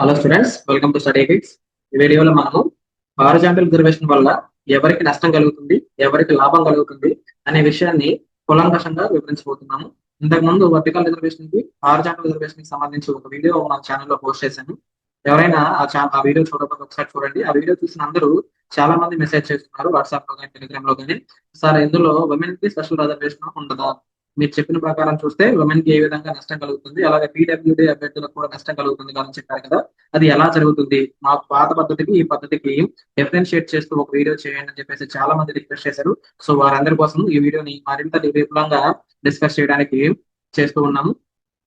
Hello students welcome to study kids ఈ వీడియోలో మనము హారిజాంటల్ రిజర్వేషన్ వల్ల ఎవరికి నష్టం కలుగుతుంది ఎవరికి లాభం కలుగుతుంది అనే విషయాన్ని కులంకషంగా వివరించబోతున్నాము. ఇంతకు ముందు వర్టికల్ రిజర్వేషన్కి హారిజాంటల్ రిజర్వేషన్కి సంబంధించి ఒక వీడియో మన ఛానల్లో పోస్ట్ చేశాను. ఎవరైనా ఆ ఛా ఆ వీడియో చూడకపోతే ఒకసారి చూడండి. ఆ వీడియో చూసిన అందరూ చాలా మంది మెసేజ్ చేస్తున్నారు వాట్సాప్లో కానీ టెలిగ్రామ్లో కానీ సార్ ఇందులో ఉమెన్కి స్పెషల్ రిజర్వేషన్ ఉండదా మీరు చెప్పిన ప్రకారం చూస్తే ఉమెన్కి ఏ విధంగా నష్టం కలుగుతుంది? అలాగే పీడబ్ల్యూడీ అభ్యర్థులకు కూడా నష్టం కలుగుతుంది అని చెప్పారు కదా. అది ఎలా జరుగుతుంది? మా పాత పద్ధతికి ఈ పద్ధతికి డిఫరెన్షియేట్ చేస్తూ ఒక వీడియో చేయండి అని చెప్పేసి చాలా మంది రిక్వెస్ట్ చేశారు. సో వారందరి కోసం ఈ వీడియోని మరింత విపులంగా డిస్కస్ చేయడానికి చేస్తూ ఉన్నాము.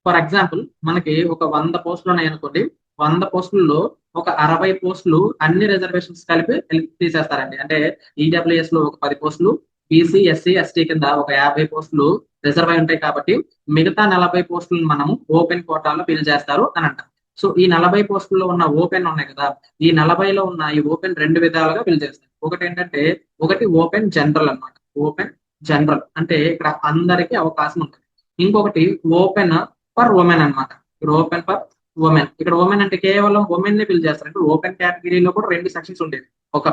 ఫర్ ఎగ్జాంపుల్ మనకి ఒక వంద పోస్టులు ఉన్నాయి అనుకోండి. వంద పోస్టుల్లో ఒక అరవై పోస్టులు అన్ని రిజర్వేషన్స్ కలిపి తీసేస్తారండి. అంటే ఈడబ్ల్యూఎస్లో ఒక పది పోస్టులు బీసీ ఎస్సీ ఎస్టీ కింద ఒక యాభై పోస్టులు రిజర్వ్ అయి ఉంటాయి కాబట్టి మిగతా నలభై పోస్టులను మనము ఓపెన్ కోటాలో ఫిల్ చేస్తారు అని అంట సో ఈ నలభై పోస్టుల్లో ఉన్న ఓపెన్ ఉన్నాయి కదా ఈ నలభైలో ఉన్న ఈ ఓపెన్ రెండు విధాలుగా ఫిల్ చేస్తారు. ఒకటి ఏంటంటే ఒకటి ఓపెన్ జనరల్ అన్నమాట. ఓపెన్ జనరల్ అంటే ఇక్కడ అందరికీ అవకాశం ఉంటుంది. ఇంకొకటి ఓపెన్ ఫర్ ఉమెన్ అన్నమాట. ఇక్కడ ఓపెన్ ఫర్ ఉమెన్. ఇక్కడ ఉమెన్ అంటే కేవలం ఉమెన్ని ఫిల్ చేస్తారు. అంటే ఓపెన్ కేటగిరీలో కూడా రెండు సెక్షన్స్ ఉండేవి. ఒక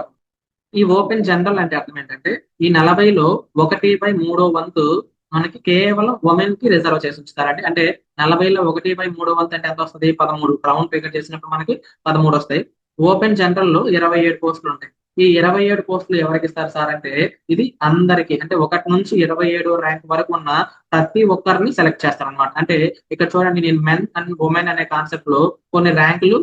ఈ ఓపెన్ జనరల్ అంటే అర్థం ఏంటంటే ఈ నలభైలో ఒకటి బై మూడో వంతు మనకి కేవలం ఉమెన్కి రిజర్వ్ చేసి ఉంచుతారండి. అంటే నలభైలో ఒకటి బై మూడో వంతు అంటే ఎంత వస్తుంది? పదమూడు. రౌండ్ ఫిగర్ చేసినప్పుడు మనకి పదమూడు వస్తాయి. ఓపెన్ జనరల్లో ఇరవై ఏడు పోస్టులు ఉంటాయి. ఈ ఇరవై ఏడు పోస్టులు ఎవరికి ఇస్తారు సార్ అంటే ఇది అందరికి. అంటే ఒకటి నుంచి ఇరవై ఏడు ర్యాంక్ వరకు ఉన్న ప్రతి ఒక్కరిని సెలెక్ట్ చేస్తారు అనమాట అంటే ఇక్కడ చూడండి నేను మెన్ అండ్ ఉమెన్ అనే కాన్సెప్ట్లో కొన్ని ర్యాంకులు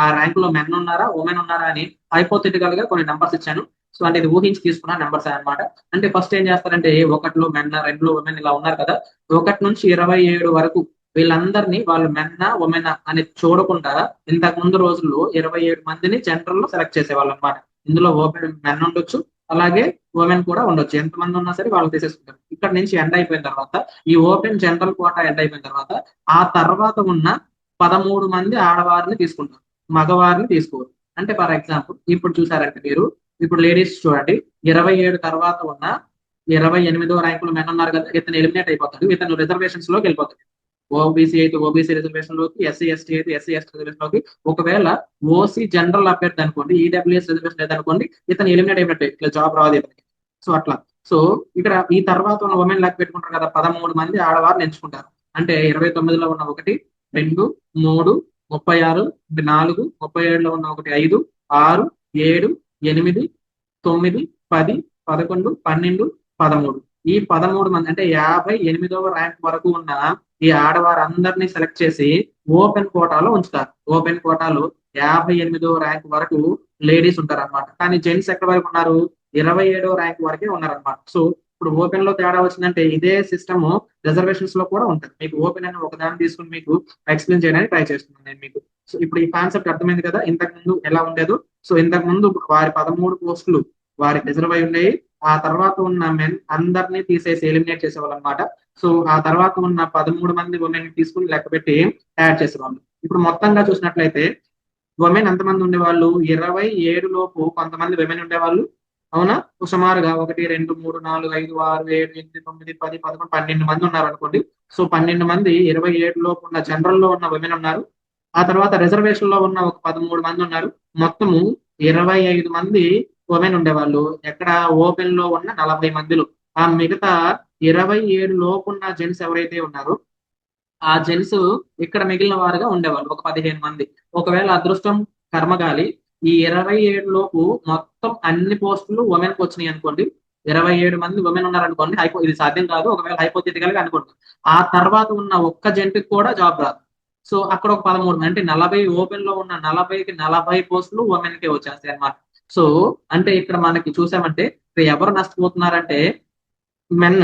ఆ ర్యాంక్లో మెన్ ఉన్నారా ఉమెన్ ఉన్నారా అని హైపోథెటికల్గా కొన్ని నెంబర్స్ ఇచ్చాను. సో అంటే ఇది ఊహించి తీసుకున్న నెంబర్స్ అనమాట అంటే ఫస్ట్ ఏం చేస్తారంటే ఒకటిలో మెన్న రెండులో ఉమెన్ ఇలా ఉన్నారు కదా. ఒకటి నుంచి ఇరవై ఏడు వరకు వీళ్ళందరినీ వాళ్ళు మెన్న ఉమెన్ అని చూడకుండా ఇంతకు ముందు రోజుల్లో ఇరవై ఏడు మందిని జనరల్లో సెలెక్ట్ చేసేవాళ్ళు అనమాట ఇందులో ఓపెన్ మెన్ ఉండొచ్చు. అలాగే ఉమెన్ కూడా ఉండొచ్చు. ఎంత మంది ఉన్నా సరే వాళ్ళు తీసేసుకుంటారు. ఇక్కడ నుంచి ఎండ్ అయిపోయిన తర్వాత ఈ ఓపెన్ జనరల్ కోటా ఎండ్ అయిపోయిన తర్వాత ఆ తర్వాత ఉన్న పదమూడు మంది ఆడవారిని తీసుకుంటారు. మగవారిని తీసుకోరు. అంటే ఫర్ ఎగ్జాంపుల్ ఇప్పుడు చూసారంటే మీరు ఇప్పుడు లేడీస్ చూడండి ఇరవై ఏడు తర్వాత ఉన్న ఇరవై ఎనిమిదో ర్యాంకులు మెన్ ఉన్నారు కదా ఇతను ఎలిమినేట్ అయిపోతాడు. ఇతను రిజర్వేషన్స్లోకి వెళ్ళిపోతాడు. ఓబీసీ అయితే ఓబీసీ రిజర్వేషన్లోకి ఎస్సీ ఎస్టీ అయితే ఎస్సీ ఎస్టీ రిజర్వేషన్లోకి. ఒకవేళ ఓసీ జనరల్ అభ్యర్థి అనుకోండి ఈడబ్ల్యూఎస్ రిజర్వేషన్ లేదనుకోండి ఇతను ఎలిమినేట్ అయినట్టే ఇట్లా జాబ్ రావాలి ఇతనికి. సో అట్లా. సో ఇక్కడ ఈ తర్వాత ఉన్న ఉమెన్ లెక్క పెట్టుకుంటారు కదా పదమూడు మంది ఆడవారు ఎంచుకుంటారు. అంటే ఇరవై తొమ్మిదిలో ఉన్న ఒకటి రెండు మూడు ముప్పై ఆరు నాలుగు ముప్పై ఏడులో ఉన్న ఒకటి ఐదు ఆరు ఏడు ఎనిమిది తొమ్మిది పది పదకొండు పన్నెండు పదమూడు. ఈ పదమూడు మంది అంటే యాభై ఎనిమిదవ ర్యాంక్ వరకు ఉన్న ఈ ఆడవారందరినీ సెలెక్ట్ చేసి ఓపెన్ కోటాలో ఉంచుతారు. ఓపెన్ కోటాలో యాభై ఎనిమిదో ర్యాంక్ వరకు లేడీస్ ఉంటారు అనమాట కానీ జెంట్స్ ఎక్కడ వరకు ఉన్నారు? ఇరవై ఏడో ర్యాంక్ వరకే ఉన్నారనమాట సో ఇప్పుడు ఓపెన్లో తేడా వచ్చిందంటే ఇదే సిస్టమ్ రిజర్వేషన్స్లో కూడా ఉంటుంది. మీకు ఓపెన్ అని ఒకదాన్ని తీసుకుని మీకు ఎక్స్ప్లెయిన్ చేయడానికి ట్రై చేస్తున్నాను నేను మీకు. సో ఇప్పుడు ఈ కాన్సెప్ట్ అర్థమైంది కదా? ఇంతకు ముందు ఎలా ఉండేదో? సో ఇంతకు ముందు వారి పదమూడు పోస్టులు వారికి రిజర్వ్ అయి ఉన్నాయి ఆ తర్వాత ఉన్న మెన్ అందరినీ తీసేసి ఎలిమినేట్ చేసేవాళ్ళు అనమాట సో ఆ తర్వాత ఉన్న పదమూడు మంది ఉమెన్ తీసుకుని లెక్క పెట్టి యాడ్ చేసేవాళ్ళు. ఇప్పుడు మొత్తంగా చూసినట్లయితే ఉమెన్ ఎంతమంది ఉండేవాళ్ళు? ఇరవై ఏడు లోపు కొంతమంది ఉమెన్ ఉండేవాళ్ళు. అవునా? సుమారుగా ఒకటి రెండు మూడు నాలుగు ఐదు ఆరు ఏడు ఎనిమిది తొమ్మిది పది పదకొండు పన్నెండు మంది ఉన్నారు అనుకోండి సో పన్నెండు మంది ఇరవై ఏడు లోపు ఉన్న జనరల్లో ఉన్న ఉమెన్ ఉన్నారు. ఆ తర్వాత రిజర్వేషన్లో ఉన్న ఒక పదమూడు మంది ఉన్నారు. మొత్తము ఇరవై ఐదు మంది ఉమెన్ ఉండేవాళ్ళు. ఎక్కడ? ఓపెన్లో ఉన్న నలభై మందిలో. ఆ మిగతా ఇరవై ఏడు లోపు ఉన్న జెంట్స్ ఎవరైతే ఉన్నారో ఆ జెంట్స్ ఇక్కడ మిగిలిన వారుగా ఉండేవాళ్ళు ఒక పదిహేను మంది. ఒకవేళ అదృష్టం కర్మగాలి ఈ ఇరవై ఏడు లోపు మొత్తం అన్ని పోస్టులు ఉమెన్కి వచ్చినాయి అనుకోండి. ఇరవై ఏడు మంది ఉమెన్ ఉన్నారు అనుకోండి హైపో ఇది సాధ్యం కాదు ఒకవేళ హైపోతెటికల్గా అనుకోండి. ఆ తర్వాత ఉన్న ఒక్క జంట్ కూడా జాబ్ రాదు. సో అక్కడ ఒక పదమూడు అంటే నలభై ఓపెన్లో ఉన్న నలభైకి నలభై పోస్టులు ఉమెన్కి వచ్చేస్తాయి అనమాట సో అంటే ఇక్కడ మనకి చూసామంటే ఎవరు నష్టపోతున్నారంటే మెన్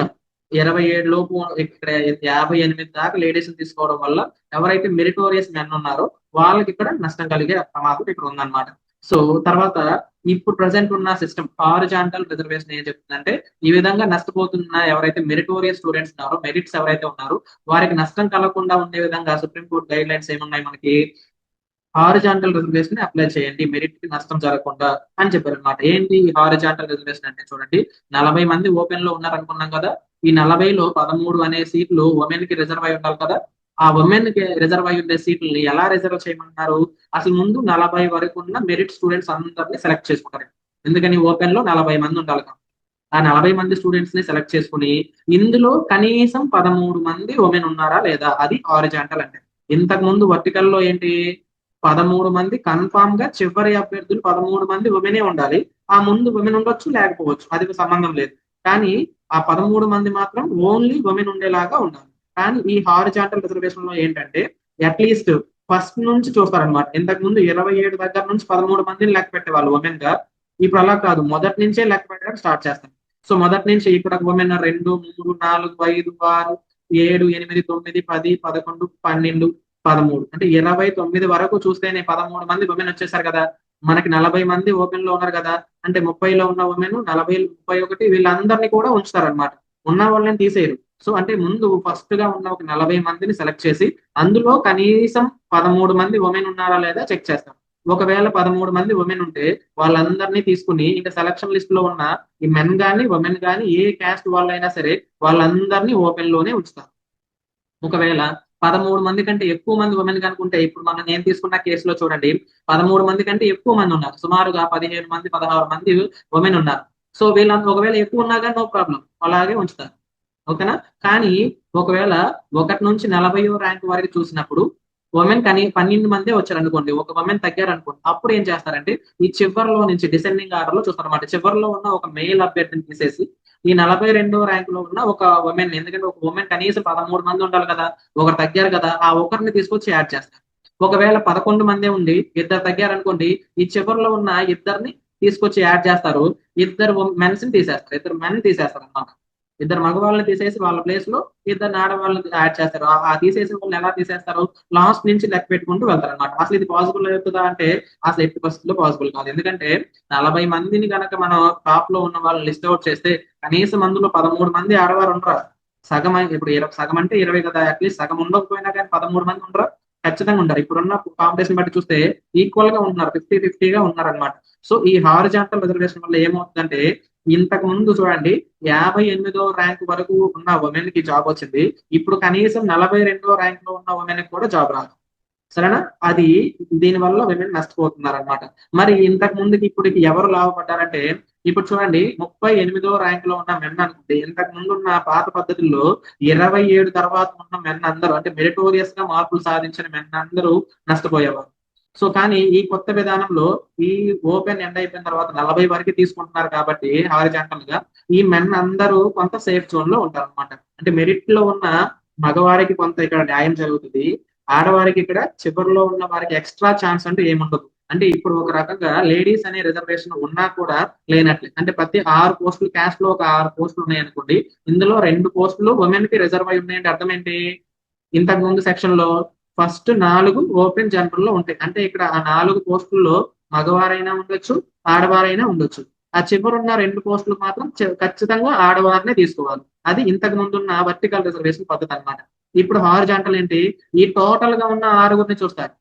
ఇరవై ఏడు లోపు ఇక్కడ యాభై ఎనిమిది దాకా లేడీస్ తీసుకోవడం వల్ల ఎవరైతే మెరిటోరియస్ మెన్ ఉన్నారో వాళ్ళకి ఇక్కడ నష్టం కలిగే ప్రమాదం ఇక్కడ ఉందన్నమాట. సో తర్వాత ఇప్పుడు ప్రజెంట్ ఉన్న సిస్టమ్ హారిజాంటల్ రిజర్వేషన్ ఏం చెప్తుందంటే ఈ విధంగా నష్టపోతున్న ఎవరైతే మెరిటోరియస్ స్టూడెంట్స్ ఉన్నారో మెరిట్స్ ఎవరైతే ఉన్నారో వారికి నష్టం కలగకుండా ఉండే విధంగా సుప్రీంకోర్టు గైడ్ లైన్స్ ఏమున్నాయి మనకి? హారిజాంటల్ రిజర్వేషన్ అప్లై చేయండి. మెరిట్కి నష్టం జరగకుండా అని చెప్పారు అనమాట ఏంటి హారిజాంటల్ రిజర్వేషన్ అంటే చూడండి నలభై మంది ఓపెన్లో ఉన్నారు అనుకున్నాం కదా ఈ నలభైలో పదమూడు అనే సీట్లు ఉమెన్కి రిజర్వ్ అయి ఉండాలి కదా. ఆ ఉమెన్కి రిజర్వ్ అయి ఉండే సీట్లని ఎలా రిజర్వ్ చేయమంటారు? అసలు ముందు నలభై వరకు ఉన్న మెరిట్ స్టూడెంట్స్ అందరినీ సెలెక్ట్ చేసుకుంటారు. ఎందుకని? ఓపెన్లో నలభై మంది ఉండాలి కదా ఆ నలభై మంది స్టూడెంట్స్ని సెలెక్ట్ చేసుకుని ఇందులో కనీసం పదమూడు మంది ఉమెన్ ఉన్నారా లేదా? అది ఆరిజాంటల్ అంటే. ఇంతకు ముందు వర్టికల్లో ఏంటి? పదమూడు మంది కన్ఫామ్గా చివరి అభ్యర్థులు పదమూడు మంది ఉమెనే ఉండాలి. ఆ ముందు ఉమెన్ ఉండొచ్చు లేకపోవచ్చు. అది సంబంధం లేదు. కానీ ఆ పదమూడు మంది మాత్రం ఓన్లీ ఉమెన్ ఉండేలాగా ఉండాలి. కానీ ఈ హారిజాంటల్ రిజర్వేషన్లో ఏంటంటే అట్లీస్ట్ ఫస్ట్ నుంచి చూస్తారనమాట ఇంతకు ముందు ఇరవై ఏడు దగ్గర నుంచి పదమూడు మందిని లెక్క పెట్టేవాళ్ళు ఉమెన్గా. ఇప్పుడు అలా కాదు. మొదటి నుంచే లెక్క పెట్టడం స్టార్ట్ చేస్తాం. సో మొదటి నుంచి ఇక్కడ ఉమెన్ రెండు మూడు నాలుగు ఐదు ఆరు ఏడు ఎనిమిది తొమ్మిది పది పదకొండు పన్నెండు పదమూడు. అంటే ఇరవై తొమ్మిది వరకు చూస్తేనే పదమూడు మంది ఉమెన్ వచ్చేసారు కదా. మనకి నలభై మంది ఓపెన్లో ఉన్నారు కదా. అంటే ముప్పైలో ఉన్న ఉమెన్ నలభై ముప్పై ఒకటి వీళ్ళందరినీ కూడా ఉంచుతారనమాట ఉన్న వాళ్ళని తీసేయరు. సో అంటే ముందు ఫస్ట్గా ఉన్న ఒక నలభై మందిని సెలెక్ట్ చేసి అందులో కనీసం పదమూడు మంది ఉమెన్ ఉన్నారా లేదా చెక్ చేస్తాం. ఒకవేళ పదమూడు మంది ఉమెన్ ఉంటే వాళ్ళందరినీ తీసుకుని ఇంకా సెలక్షన్ లిస్ట్లో ఉన్న ఈ మెన్ గాని ఉమెన్ గాని ఏ క్యాస్ట్ వాళ్ళైనా సరే వాళ్ళందరినీ ఓపెన్లోనే ఉంచుతారు. ఒకవేళ పదమూడు మంది కంటే ఎక్కువ మంది ఉమెన్ కనుకుంటే ఇప్పుడు మనం నేను తీసుకున్న కేసులో చూడండి పదమూడు మంది కంటే ఎక్కువ మంది ఉన్నారు. సుమారుగా పదిహేను మంది పదహారు మంది ఉమెన్ ఉన్నారు. సో వీళ్ళంతా ఒకవేళ ఎక్కువ ఉన్నా కానీ నో ప్రాబ్లం అలాగే ఉంచుతారు. ఓకేనా? కానీ ఒకవేళ ఒకటి నుంచి నలభైయో ర్యాంక్ వరకు చూసినప్పుడు ఉమెన్ కానీ పన్నెండు మందే వచ్చారు అనుకోండి ఒక ఉమెన్ తగ్గారు అనుకోండి అప్పుడు ఏం చేస్తారంటే ఈ చివరిలో నుంచి డిసెండింగ్ ఆర్డర్లో చూస్తారు అనమాట చివరిలో ఉన్న ఒక మెయిల్ అభ్యర్థిని తీసేసి ఈ నలభై రెండో ర్యాంక్లో ఉన్న ఒక ఉమెన్ ఎందుకంటే ఒక ఉమెన్ కనీసం పదమూడు మంది ఉండాలి కదా ఒకరు తగ్గారు కదా ఆ ఒకరిని తీసుకొచ్చి యాడ్ చేస్తారు ఒకవేళ పదకొండు మందే ఉండి ఇద్దరు తగ్గారు అనుకోండి ఈ చివరిలో ఉన్న ఇద్దరిని తీసుకొచ్చి యాడ్ చేస్తారు. ఇద్దరు మెన్స్ని తీసేస్తారు. ఇద్దరు మెన్ తీసేస్తారు అన్నమాట ఇద్దరు మగవాళ్ళని తీసేసి వాళ్ళ ప్లేస్లో ఇద్దరు ఆడవాళ్ళని యాడ్ చేస్తారు. ఆ తీసేసిన వాళ్ళని ఎలా తీసేస్తారు? లాస్ట్ నుంచి లెక్క పెట్టుకుంటూ వెళ్తారు అనమాట అసలు ఇది పాసిబుల్ అవుతుందా అంటే అసలు ఎట్టి పరిస్థితుల్లో పాసిబుల్ కాదు. ఎందుకంటే నలభై మందిని కనుక మనం టాప్లో ఉన్న వాళ్ళని లిస్ట్ అవుట్ చేస్తే కనీసం అందులో పదమూడు మంది ఆడవారు ఉంటారు సగం ఇప్పుడు సగం అంటే ఇరవై కదా. అట్లీస్ట్ సగం ఉండకపోయినా కానీ పదమూడు మంది ఉండరు? ఖచ్చితంగా ఉంటారు ఇప్పుడున్న కాంపిటీషన్ బట్టి చూస్తే ఈక్వల్గా ఉన్నారు ఫిఫ్టీ ఫిఫ్టీగా ఉన్నారు అనమాట సో ఈ హారిజాంటల్ రిజర్వేషన్ వల్ల ఏమవుతుందంటే ఇంతకు ముందు చూడండి యాభై ఎనిమిదో ర్యాంక్ వరకు ఉన్న ఉమెన్కి జాబ్ వచ్చింది. ఇప్పుడు కనీసం నలభై రెండో ర్యాంక్లో ఉన్న ఉమెన్కి కూడా జాబ్ రాదు. సరేనా? అది దీని వల్ల విమెన్ నష్టపోతున్నారు అనమాట మరి ఇంతకు ముందుకి ఇప్పుడు ఎవరు లాభపడ్డారంటే ఇప్పుడు చూడండి ముప్పై ఎనిమిదో ర్యాంక్లో ఉన్న మెన్ అనుకుంటే ఇంతకు ముందు ఉన్న పాత పద్ధతుల్లో ఇరవై ఏడు తర్వాత ఉన్న మెన్ అందరూ అంటే మెరిటోరియస్గా మార్పులు సాధించిన మెన్ అందరూ నష్టపోయేవారు. సో కానీ ఈ కొత్త విధానంలో ఈ ఓపెన్ ఎండ్ అయిపోయిన తర్వాత నలభై వరకు తీసుకుంటున్నారు కాబట్టి హారిజాంటల్గా ఈ మెన్ అందరూ కొంత సేఫ్ జోన్లో ఉంటారు అనమాట అంటే మెరిట్లో ఉన్న మగవారికి కొంత ఇక్కడ న్యాయం జరుగుతుంది. ఆడవారికి ఇక్కడ చివరిలో ఉన్న వారికి ఎక్స్ట్రా ఛాన్స్ అంటే ఏముండదు. అంటే ఇప్పుడు ఒక రకంగా లేడీస్ అనే రిజర్వేషన్ ఉన్నా కూడా లేనట్లే. అంటే ప్రతి ఆరు పోస్టులు క్యాస్ట్లో ఒక ఆరు పోస్టులు ఉన్నాయి అనుకోండి. ఇందులో రెండు పోస్టులు ఉమెన్కి రిజర్వ్ అయి ఉన్నాయంటే అర్థం ఏంటి? ఇంతకు ముందు సెక్షన్లో ఫస్ట్ నాలుగు ఓపెన్ జనరల్లో ఉంటాయి. అంటే ఇక్కడ ఆ నాలుగు పోస్టుల్లో మగవారైనా ఉండొచ్చు ఆడవారైనా ఉండొచ్చు. ఆ చివరున్న రెండు పోస్టులు మాత్రం ఖచ్చితంగా ఆడవారినే తీసుకోవాలి. అది ఇంతకు ముందున్న వర్టికల్ రిజర్వేషన్ పద్ధతి అనమాట ఇప్పుడు హారిజాంటల్ ఏంటి? ఈ టోటల్గా ఉన్న ఆరుగురిని చూస్తారు.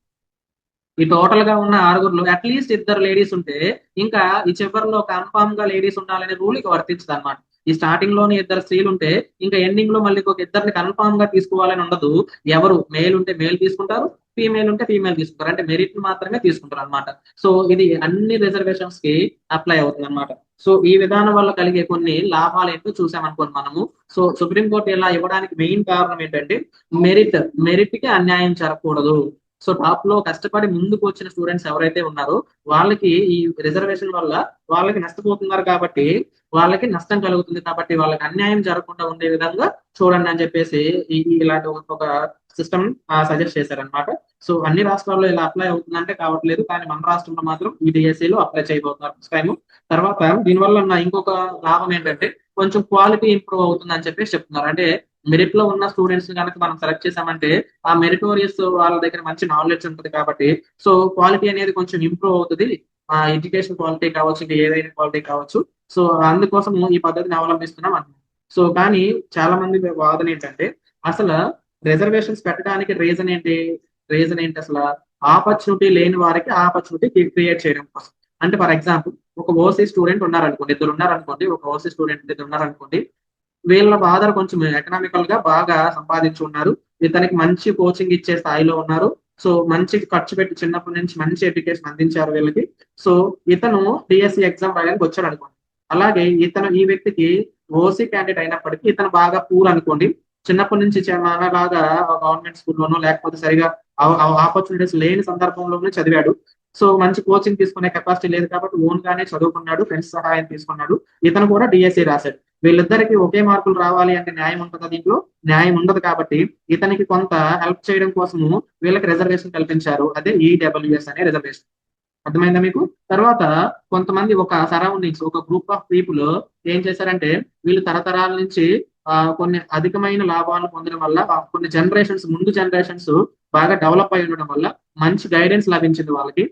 ఈ టోటల్గా ఉన్న ఆరుగురులో అట్లీస్ట్ ఇద్దరు లేడీస్ ఉంటే ఇంకా ఈ చివరిలో కన్ఫామ్గా లేడీస్ ఉండాలనే రూల్ ఇక వర్తించదు అనమాట ఈ స్టార్టింగ్లోనే ఇద్దరు స్త్రీలు ఉంటే ఇంకా ఎండింగ్లో మళ్ళీ ఒక ఇద్దరిని కన్ఫామ్గా తీసుకోవాలని ఉండదు. ఎవరు? మేల్ ఉంటే మేల్ తీసుకుంటారు ఫీమేల్ ఉంటే ఫీమేల్ తీసుకుంటారు. అంటే మెరిట్ మాత్రమే తీసుకుంటారు అనమాట సో ఇది అన్ని రిజర్వేషన్స్కి అప్లై అవుతుంది అనమాట సో ఈ విధానం వల్ల కలిగే కొన్ని లాభాలు ఏంటో చూసామనుకోండి మనము. సో సుప్రీంకోర్టు ఇలా ఇవ్వడానికి మెయిన్ కారణం ఏంటంటే మెరిట్ మెరిట్కి అన్యాయం జరగకూడదు. సో టాప్లో కష్టపడి ముందుకు వచ్చిన స్టూడెంట్స్ ఎవరైతే ఉన్నారో వాళ్ళకి ఈ రిజర్వేషన్ వల్ల వాళ్ళకి నష్టపోతున్నారు కాబట్టి వాళ్ళకి నష్టం కలుగుతుంది కాబట్టి వాళ్ళకి అన్యాయం జరగకుండా ఉండే విధంగా చూడండి అని చెప్పేసి ఇలాంటి ఒక సిస్టమ్ సజెస్ట్ చేశారనమాట సో అన్ని రాష్ట్రాల్లో ఇలా అప్లై అవుతుందంటే కావట్లేదు కానీ మన రాష్ట్రంలో మాత్రం ఈ డిఎస్సీలో అప్లై చేయబోతున్నారు. ఫస్ట్ టైం తర్వాత దీనివల్ల ఉన్న ఇంకొక లాభం ఏంటంటే కొంచెం క్వాలిటీ ఇంప్రూవ్ అవుతుంది అని చెప్పేసి చెప్తున్నారు. అంటే మెరిట్లో ఉన్న స్టూడెంట్స్ కనుక మనం సెలెక్ట్ చేసామంటే ఆ మెరిటోరియస్ వాళ్ళ దగ్గర మంచి నాలెడ్జ్ ఉంటుంది కాబట్టి సో క్వాలిటీ అనేది కొంచెం ఇంప్రూవ్ అవుతుంది. ఆ ఎడ్యుకేషన్ క్వాలిటీ కావచ్చు ఇంకా ఏదైనా క్వాలిటీ కావచ్చు. సో అందుకోసం ఈ పద్ధతిని అవలంబిస్తున్నాం అన్నమాట. సో కానీ చాలా మంది వాదన ఏంటంటే అసలు రిజర్వేషన్స్ పెట్టడానికి రీజన్ ఏంటి? రీజన్ ఏంటి అసలు? ఆపర్చునిటీ లేని వారికి ఆపర్చునిటీ క్రియేట్ చేయడం కోసం. అంటే ఫర్ ఎగ్జాంపుల్ ఒక ఓసీ స్టూడెంట్ ఉన్నారనుకోండి ఇద్దరు ఉన్నారనుకోండి ఒక ఓసీ స్టూడెంట్ ఇద్దరు ఉన్నారనుకోండి వీళ్ళ ఫాదర్ కొంచెం ఎకనామికల్గా బాగా సంపాదించి ఉన్నారు ఇతనికి మంచి కోచింగ్ ఇచ్చే స్థాయిలో ఉన్నారు. సో మంచి ఖర్చు పెట్టి చిన్నప్పటి నుంచి మంచి ఎడ్యుకేషన్ అందించారు వీళ్ళకి. సో ఇతను డిఎస్సి ఎగ్జామ్ రాయడానికి వచ్చాడు అనుకోండి. అలాగే ఇతను ఈ వ్యక్తికి ఓసీ క్యాండిడేట్ అయినప్పటికీ ఇతను బాగా పూర్ అనుకోండి. చిన్నప్పటి నుంచి బాగా గవర్నమెంట్ స్కూల్లోనో లేకపోతే సరిగా ఆపర్చునిటీస్ లేని సందర్భంలోనే చదివాడు. సో మంచి కోచింగ్ తీసుకునే కెపాసిటీ లేదు కాబట్టి ఓన్ గానే చదువుకున్నాడు ఫ్రెండ్స్ సహాయం తీసుకున్నాడు. ఇతను కూడా డిఎస్సి రాశాడు. వీళ్ళిద్దరికి ఒకే మార్కులు రావాలి అంటే న్యాయం ఉంటుందా దీంట్లో? న్యాయం ఉండదు కాబట్టి ఇతనికి కొంత హెల్ప్ చేయడం కోసము వీళ్ళకి రిజర్వేషన్ కల్పించారు. అదే ఈడబ్ల్యూఎస్ అనే రిజర్వేషన్ అర్థమైందా మీకు? తర్వాత కొంతమంది ఒక సరౌండింగ్స్ ఒక గ్రూప్ ఆఫ్ పీపుల్ ఏం చేశారంటే వీళ్ళు తరతరాల నుంచి కొన్ని అధికమైన లాభాలు పొందడం వల్ల కొన్ని జనరేషన్స్ ముందు జనరేషన్స్ బాగా డెవలప్ అయి ఉండడం వల్ల మంచి గైడెన్స్ లభించింది వాళ్ళకి.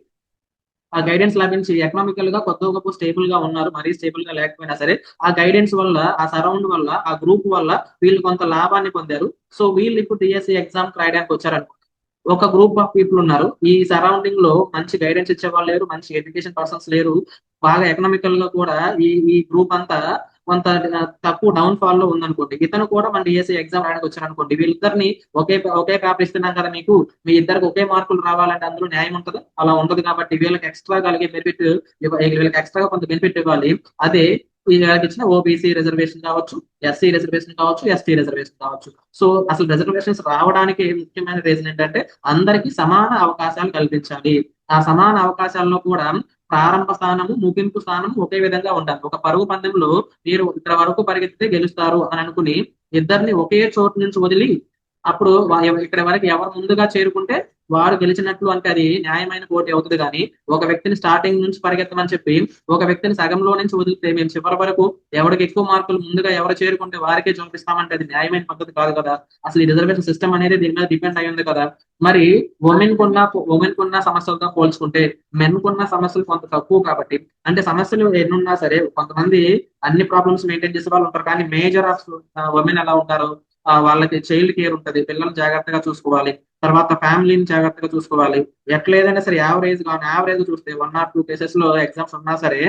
ఆ గైడెన్స్ లభించి ఎకనామికల్గా కొత్త గొప్ప స్టేబుల్గా ఉన్నారు. మరీ స్టేబుల్గా లేకపోయినా సరే ఆ గైడెన్స్ వల్ల ఆ సరౌండ్ వల్ల ఆ గ్రూప్ వల్ల వీళ్ళు కొంత లాభాన్ని పొందారు. సో వీళ్ళు ఇప్పుడు డిఎస్సి ఎగ్జామ్ రాయడానికి వచ్చారనుకో ఒక గ్రూప్ ఆఫ్ పీపుల్ ఉన్నారు. ఈ సరౌండింగ్లో మంచి గైడెన్స్ ఇచ్చే వాళ్ళు లేరు మంచి ఎడ్యుకేషన్ పర్సన్స్ లేరు. బాగా ఎకనామికల్గా కూడా ఈ ఈ గ్రూప్ అంతా కొంత తక్కువ డౌన్ ఫాల్లో ఉందనుకోండి. ఇతను కూడా మన డిఎస్సి ఎగ్జామ్ రాయడానికి వచ్చారు అనుకోండి వీళ్ళిద్దరిని ఒకే ఒకే పేపర్ ఇస్తున్నాం కదా మీకు. మీ ఇద్దరికి ఒకే మార్కులు రావాలంటే అందులో న్యాయం ఉంటుంది? అలా ఉండదు కాబట్టి వీళ్ళకి ఎక్స్ట్రా కలిగే బెనిఫిట్ వీళ్ళకి ఎక్స్ట్రా కొంత బెనిఫిట్ ఇవ్వాలి. అదే ఇచ్చిన ఓబీసీ రిజర్వేషన్ కావచ్చు ఎస్సీ రిజర్వేషన్ కావచ్చు ఎస్టీ రిజర్వేషన్ కావచ్చు. సో అసలు రిజర్వేషన్స్ రావడానికి ముఖ్యమైన రీజన్ ఏంటంటే అందరికి సమాన అవకాశాలు కల్పించాలి. ఆ సమాన అవకాశాల్లో కూడా ప్రారంభ స్థానము ముగింపు స్థానం ఒకే విధంగా ఉండాలి. ఒక పరుగు పందెంలో మీరు ఇక్కడ వరకు పరిగెత్తితే గెలుస్తారు అని అనుకుని ఇద్దరిని ఒకే చోటు నుంచి వదిలి అప్పుడు ఇక్కడ వరకు ఎవరు ముందుగా చేరుకుంటే వారు గెలిచినట్లు అంటే అది న్యాయమైన పోటీ అవుతుంది కానీ ఒక వ్యక్తిని స్టార్టింగ్ నుంచి పరిగెత్తమని చెప్పి ఒక వ్యక్తిని సగంలో నుంచి వదిలితే మేము చివరి వరకు ఎవరికి ఎక్కువ మార్కులు ముందుగా ఎవరు చేరుకుంటే వారికే చూపిస్తామంటే అది న్యాయమైన పద్ధతి కాదు కదా. అసలు ఈ రిజర్వేషన్ సిస్టమ్ అనేది దీని మీద డిపెండ్ అయ్యింది కదా. మరి ఉమెన్ కున్న ఉమెన్ కున్న సమస్యలతో పోల్చుకుంటే మెన్ కున్న సమస్యలు కొంత తక్కువ కాబట్టి అంటే సమస్యలు ఎన్నున్నా సరే కొంతమంది అన్ని ప్రాబ్లమ్స్ మెయింటైన్ చేసే వాళ్ళు ఉంటారు. కానీ మేజర్ ఆఫ్ ఉమెన్ ఎలా ఉంటారు వాళ్ళకి చైల్డ్ కేర్ ఉంటుంది. పిల్లలు జాగ్రత్తగా చూసుకోవాలి. తర్వాత ఫ్యామిలీని జాగ్రత్తగా చూసుకోవాలి. ఎట్లా ఏదైనా సరే యావరేజ్గా యావరేజ్ చూస్తే వన్ ఆర్ టూ కేసెస్లో ఎగ్జామ్స్ ఉన్నా సరే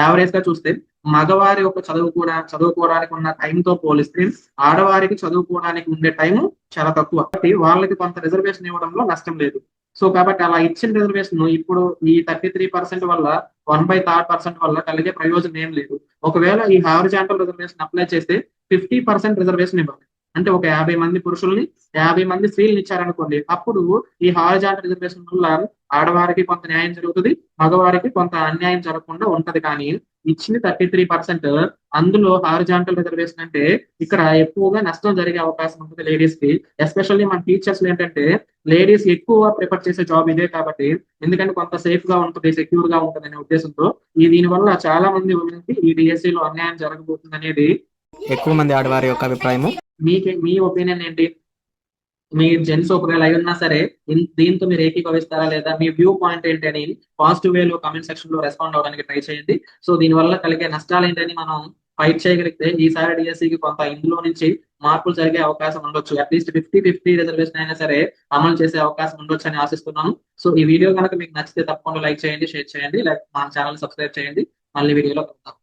యావరేజ్గా చూస్తే మగవారి ఒక చదువు కూడా చదువుకోవడానికి ఉన్న టైంతో పోలిస్తే ఆడవారికి చదువుకోవడానికి ఉండే టైం చాలా తక్కువ. కాబట్టి వాళ్ళకి కొంత రిజర్వేషన్ ఇవ్వడంలో నష్టం లేదు. సో కాబట్టి అలా ఇచ్చిన రిజర్వేషన్ ఇప్పుడు ఈ థర్టీ త్రీ పర్సెంట్ వల్ల వన్ బై థర్డ్ పర్సెంట్ వల్ల కలిగే ప్రయోజనం ఏం లేదు. ఒకవేళ ఈ హారిజాంటల్ రిజర్వేషన్ అప్లై చేస్తే ఫిఫ్టీ పర్సెంట్ రిజర్వేషన్ ఇవ్వాలి. అంటే ఒక యాభై మంది పురుషుల్ని యాభై మంది స్త్రీలు ఇచ్చారనుకోండి అప్పుడు ఈ హారిజాంట్ రిజర్వేషన్ వల్ల ఆడవారికి కొంత న్యాయం జరుగుతుంది మగవారికి కొంత అన్యాయం జరగకుండా ఉంటది. కానీ ఇచ్చింది థర్టీ త్రీ పర్సెంట్ అందులో హారిజాంటల్ రిజర్వేషన్ అంటే ఇక్కడ ఎక్కువగా నష్టం జరిగే అవకాశం ఉంటుంది లేడీస్కి ఎస్పెషల్లీ మన టీచర్స్ ఏంటంటే లేడీస్ ఎక్కువ ప్రిఫర్ చేసే జాబ్ ఇదే కాబట్టి ఎందుకంటే కొంత సేఫ్గా ఉంటుంది సెక్యూర్గా ఉంటుంది అనే ఉద్దేశంతో. ఈ దీని వల్ల చాలా మంది ఉమెన్కి ఈ డిఎస్సీలో అన్యాయం జరగబోతుంది అనేది ఎక్కువ మంది ఆడవారి యొక్క అభిప్రాయము? మీకు మీ ఒపీనియన్ ఏంటి? మీ జెంట్స్ ఒకవేళ అయి ఉన్నా సరే దీంతో మీరు ఏకీభవిస్తారా లేదా? మీ వ్యూ పాయింట్ ఏంటి అని పాజిటివ్ వేలో కామెంట్ సెక్షన్లో రెస్పాండ్ అవ్వడానికి ట్రై చేయండి. సో దీని వల్ల కలిగే నష్టాలు ఏంటని మనం ఫైట్ చేయగలిగితే ఈసారి డిఎస్సికి కొంత ఇందులో నుంచి మార్పులు జరిగే అవకాశం ఉండొచ్చు. అట్లీస్ట్ ఫిఫ్టీ ఫిఫ్టీ రిజర్వేషన్ అయినా సరే అమలు చేసే అవకాశం ఉండొచ్చు అని ఆశిస్తున్నాను సో ఈ వీడియో కనుక మీకు నచ్చితే తప్పకుండా లైక్ చేయండి షేర్ చేయండి లైక్ మన ఛానల్ సబ్స్క్రైబ్ చేయండి. మళ్ళీ వీడియోలో కలుద్దాం.